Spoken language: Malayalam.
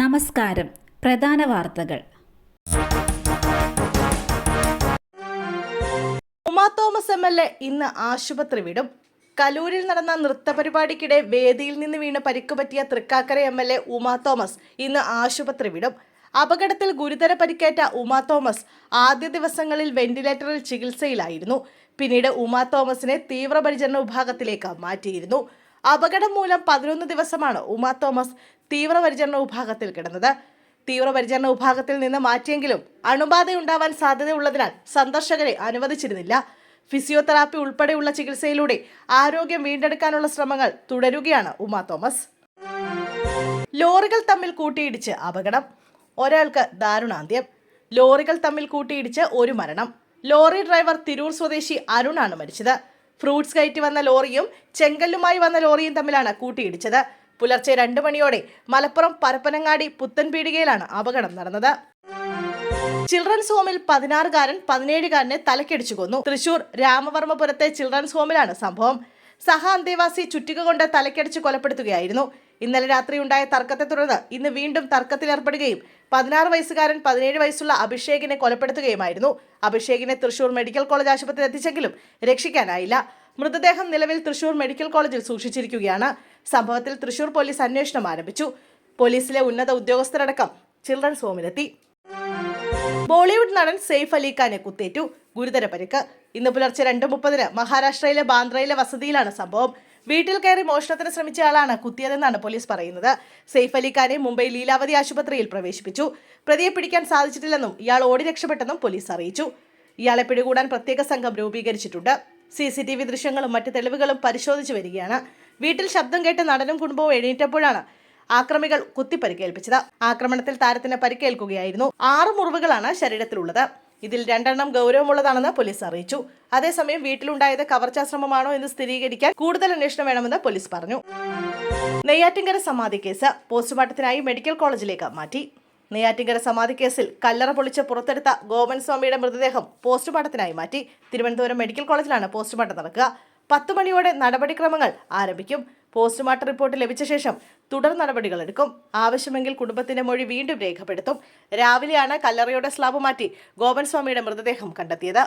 നമസ്കാരം. പ്രധാന വാർത്തകൾ. Uma Thomas M L A ഇന്ന് ആശുപത്രി വിടും. കലൂരിൽ നടന്ന നൃത്ത പരിപാടിക്കിടെ വേദിയിൽ നിന്ന് വീണ് പരിക്ക് പറ്റിയ Thrikkakara M L A Uma Thomas ഇന്ന് ആശുപത്രി വിടും. അപകടത്തിൽ ഗുരുതര പരിക്കേറ്റ ഉമാ തോമസ് ആദ്യ ദിവസങ്ങളിൽ വെന്റിലേറ്ററിൽ ചികിത്സയിലായിരുന്നു. പിന്നീട് ഉമാ തോമസിനെ തീവ്രപരിചരണ വിഭാഗത്തിലേക്ക് മാറ്റിയിരുന്നു. അപകടം മൂലം പതിനൊന്ന് ദിവസമാണ് ഉമ തോമസ് തീവ്രപരിചരണ വിഭാഗത്തിൽ കിടന്നത്. തീവ്രപരിചരണ വിഭാഗത്തിൽ നിന്ന് മാറ്റിയെങ്കിലും അണുബാധയുണ്ടാവാൻ സാധ്യതയുള്ളതിനാൽ സന്ദർശകരെ അനുവദിച്ചിരുന്നില്ല. ഫിസിയോതെറാപ്പി ഉൾപ്പെടെയുള്ള ചികിത്സയിലൂടെ ആരോഗ്യം വീണ്ടെടുക്കാനുള്ള ശ്രമങ്ങൾ തുടരുകയാണ് ഉമ തോമസ്. ലോറികൾ തമ്മിൽ കൂട്ടിയിടിച്ച് അപകടം. ഒരാൾക്ക് ദാരുണാന്ത്യം. ലോറികൾ തമ്മിൽ കൂട്ടിയിടിച്ച് ഒരു മരണം. ലോറി ഡ്രൈവർ തിരൂർ സ്വദേശി അരുണാണ് മരിച്ചത്. ഫ്രൂട്ട്സ് കയറ്റി വന്ന ലോറിയും ചെങ്കല്ലുമായി വന്ന ലോറിയും തമ്മിലാണ് കൂട്ടിയിടിച്ചത്. പുലർച്ചെ രണ്ട് മണിയോടെ മലപ്പുറം പരപ്പനങ്ങാടി പുത്തൻപീടികയിലാണ് അപകടം നടന്നത്. ചിൽഡ്രൻസ് ഹോമിൽ പതിനാറുകാരൻ പതിനേഴുകാരനെ തലക്കടിച്ചു കൊന്നു. തൃശൂർ രാമവർമ്മപുരത്തെ ചിൽഡ്രൻസ് ഹോമിലാണ് സംഭവം. സഹ അന്തേവാസി ചുറ്റിക കൊണ്ട് തലക്കടിച്ച് കൊലപ്പെടുത്തുകയായിരുന്നു. ഇന്നലെ രാത്രി ഉണ്ടായ തർക്കത്തെ തുടർന്ന് ഇന്ന് വീണ്ടും തർക്കത്തിലേർപ്പെടുകയും പതിനാറ് വയസ്സുകാരൻ പതിനേഴ് വയസ്സുള്ള അഭിഷേകിനെ കൊലപ്പെടുത്തുകയുമായിരുന്നു. അഭിഷേകിനെ തൃശൂർ മെഡിക്കൽ കോളേജ് ആശുപത്രിയിൽ എത്തിച്ചെങ്കിലും രക്ഷിക്കാനായില്ല. മൃതദേഹം നിലവിൽ തൃശൂർ മെഡിക്കൽ കോളേജിൽ സൂക്ഷിച്ചിരിക്കുകയാണ്. സംഭവത്തിൽ തൃശൂർ പോലീസ് അന്വേഷണം ആരംഭിച്ചു. പോലീസിലെ ഉന്നത ഉദ്യോഗസ്ഥരടക്കം ചിൽഡ്രൻസ് ഹോമിലെത്തി. ബോളിവുഡ് നടൻ സെയ്ഫ് അലിഖാനെ കുത്തേറ്റു. ഗുരുതര പരിക്ക്. ഇന്ന് പുലർച്ചെ രണ്ട് മുപ്പതിന് മഹാരാഷ്ട്രയിലെ ബാന്ദ്രയിലെ വസതിയിലാണ് സംഭവം. വീട്ടിൽ കയറി മോഷണത്തിന് ശ്രമിച്ച ആളാണ് കുത്തിയതെന്നാണ് പോലീസ് പറയുന്നത്. സെയ്ഫ് അലിഖാനെ മുംബൈ ലീലാവതി ആശുപത്രിയിൽ പ്രവേശിപ്പിച്ചു. പ്രതിയെ പിടിക്കാൻ സാധിച്ചിട്ടില്ലെന്നും ഇയാൾ ഓടി രക്ഷപ്പെട്ടെന്നും പോലീസ് അറിയിച്ചു. ഇയാളെ പിടികൂടാൻ പ്രത്യേക സംഘം രൂപീകരിച്ചിട്ടുണ്ട്. സി സി ടി വി ദൃശ്യങ്ങളും മറ്റ് തെളിവുകളും പരിശോധിച്ചു വരികയാണ്. വീട്ടിൽ ശബ്ദം കേട്ട് നടനും കുടുംബവും എഴുന്നേറ്റപ്പോഴാണ് ആക്രമികൾ കുത്തിപ്പരിക്കേൽപ്പിച്ചത്. ആക്രമണത്തിൽ താരത്തിന് പരിക്കേൽക്കുകയായിരുന്നു. ആറ് മുറിവുകളാണ് ശരീരത്തിലുള്ളത്. ഇതിൽ രണ്ടെണ്ണം ഗൗരവമുള്ളതാണെന്ന് പോലീസ് അറിയിച്ചു. അതേസമയം വീട്ടിലുണ്ടായത് കവർച്ചാശ്രമമാണോ എന്ന് സ്ഥിരീകരിക്കാൻ കൂടുതൽ അന്വേഷണം വേണമെന്ന് പോലീസ് പറഞ്ഞു. നെയ്യാറ്റിങ്കര സമാധി കേസ് പോസ്റ്റ്മോർട്ടത്തിനായി മെഡിക്കൽ കോളേജിലേക്ക് മാറ്റി. നെയ്യാറ്റിങ്കര സമാധി കേസിൽ കല്ലറ പൊളിച്ച് പുറത്തെടുത്ത ഗോവൻ സ്വാമിയുടെ മൃതദേഹം പോസ്റ്റ്മോർട്ടത്തിനായി മാറ്റി. തിരുവനന്തപുരം മെഡിക്കൽ കോളേജിലാണ് പോസ്റ്റ്മോർട്ടം നടക്കുക. പത്ത് മണിയോടെ നടപടിക്രമങ്ങൾ ആരംഭിക്കും. പോസ്റ്റ്മോർട്ടം റിപ്പോർട്ട് ലഭിച്ച ശേഷം തുടർ നടപടികൾ എടുക്കും. ആവശ്യമെങ്കിൽ കുടുംബത്തിന്റെ മൊഴി വീണ്ടും രേഖപ്പെടുത്തും. രാവിലെയാണ് കല്ലറയുടെ സ്ലാബ് മാറ്റി ഗോപൻ സ്വാമിയുടെ മൃതദേഹം കണ്ടെത്തിയത്.